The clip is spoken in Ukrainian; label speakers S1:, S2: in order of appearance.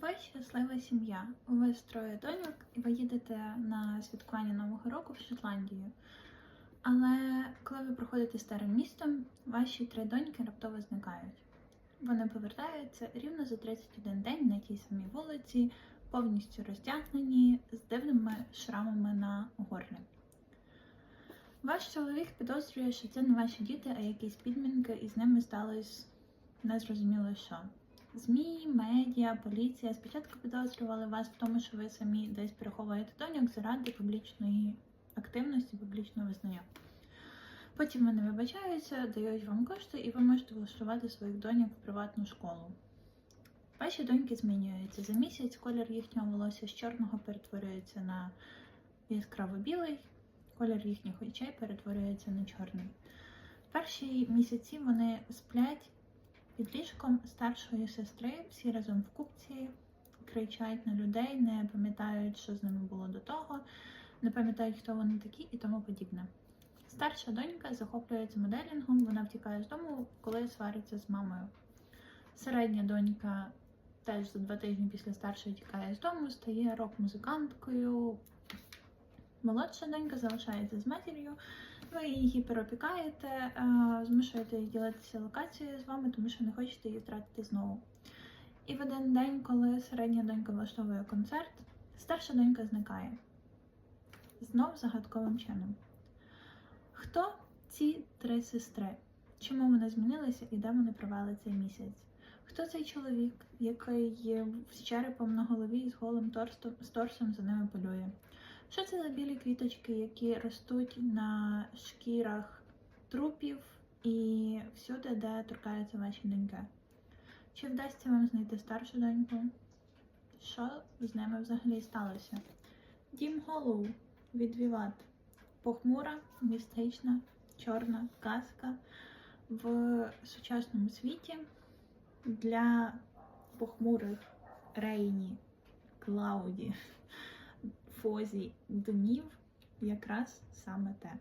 S1: Ви щаслива сім'я. У вас троє доньок, і ви їдете на святкування Нового року в Шотландію. Але коли ви проходите старим містом, ваші три доньки раптово зникають. Вони повертаються рівно за 31 день на тій самій вулиці, повністю роздягнені, з дивними шрамами на горлі. Ваш чоловік підозрює, що це не ваші діти, а якісь підмінки, і з ними сталося незрозуміло що. ЗМІ, медіа, поліція спочатку підозрювали вас в тому, що ви самі десь переховуєте доньок заради публічної активності, публічного визнання. Потім вони вибачаються, дають вам кошти, і ви можете влаштувати своїх доньок в приватну школу. Ваші доньки змінюються. За місяць колір їхнього волосся з чорного перетворюється на яскраво білий, колір їхніх очей перетворюється на чорний. Перші місяці вони сплять під ліжком старшої сестри, всі разом в купці, кричать на людей, не пам'ятають, що з ними було до того, не пам'ятають, хто вони такі і тому подібне. Старша донька захоплюється моделінгом, вона втікає з дому, коли свариться з мамою. Середня донька теж за два тижні після старшої тікає з дому, стає рок-музиканткою. Молодша донька залишається з матір'ю, ви її переопікаєте, е, змушуєте її ділитися локацією з вами, тому що не хочете її втратити знову. І в один день, коли середня донька влаштовує концерт, старша донька зникає. Знов загадковим чином. Хто ці три сестри? Чому вони змінилися і де вони провели цей місяць? Хто цей чоловік, який з черепом на голові і з голим торстом, з торсом за ними полює? Що це за білі квіточки, які ростуть на шкірах трупів і всюди, де торкаються ваші доньки? Чи вдасться вам знайти старшу доньку? Що з ними взагалі сталося? Дім Голоу від Віват. Похмура, містична, чорна казка в сучасному світі для похмурих Рейні, Клауді, Фозі днів якраз саме те.